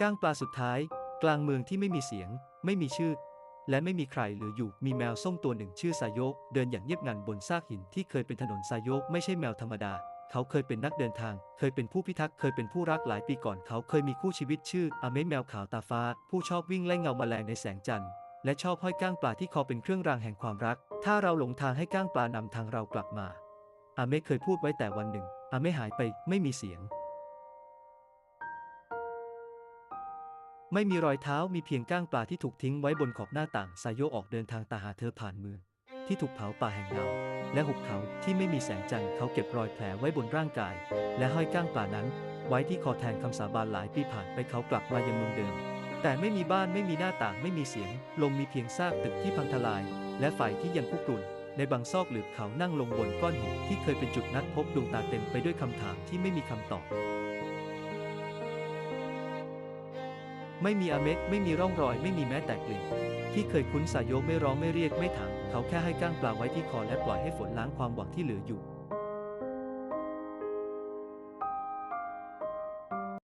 ก้างปลาสุดท้าย กลางเมืองที่ไม่มีเสียง ไม่มีชื่อ และไม่มีใครเหลืออยู่มีแมวส้มตัวหนึ่งชื่อซายโยก เดินอย่างเงียบงันบนซากหินที่เคยเป็นถนนซายโยกไม่ใช่แมวธรรมดา เขาเคยเป็นนักเดินทาง เคยเป็นผู้พิทักษ์เคยเป็นผู้รักหลายปีก่อนเขาเคยมีคู่ชีวิตชื่ออาเมแมวขาวตาฟ้า ผู้ชอบวิ่งไล่เงาแมลงในแสงจันทร์และชอบห้อยก้างปลาที่คอเป็นเครื่องรางแห่งความรัก ถ้าเราหลงทางให้ก้างปลานำทางเรากลับมาอาเมเคยพูดไว้แต่วันหนึ่งอาเมหายไปไม่มีเสียง ไม่มีรอยเท้ามีเพียงก้างปลาที่ถูกทิ้งไว้บนขอบหน้าต่างซายโยออกเดินทางตาหาเธอผ่านเมืองที่ถูกเผาป่าแห่งเงาและหุบเขาที่ไม่มีแสงจันทร์เขาเก็บรอยแผลไว้บนร่างกาย และห้อยก้างปลานั้น ไว้ที่คอแทนคำสาบานหลายปีผ่านไปเขากลับมายังเมืองเดิม แต่ไม่มีบ้านไม่มีหน้าต่างไม่มีเสียง ลมมีเพียงซากตึกที่พังทลาย และไฟที่ยังคุกรุ่น ในบางซอกหลืบเขานั่งลงบนก้อนหินที่เคยเป็นจุดนัดพบดวงตาเต็มไปด้วยคำถามที่ไม่มีคำตอบ ไม่มีอาเม็ดไม่มีร่องรอยไม่มีแม้แต่กลิ่น ที่เคยคุ้นสายโยไม่ร้องไม่เรียกไม่ถามเขาแค่ให้ก้างปลาไว้ที่คอและปล่อยให้ฝนล้างความหวังที่เหลืออยู่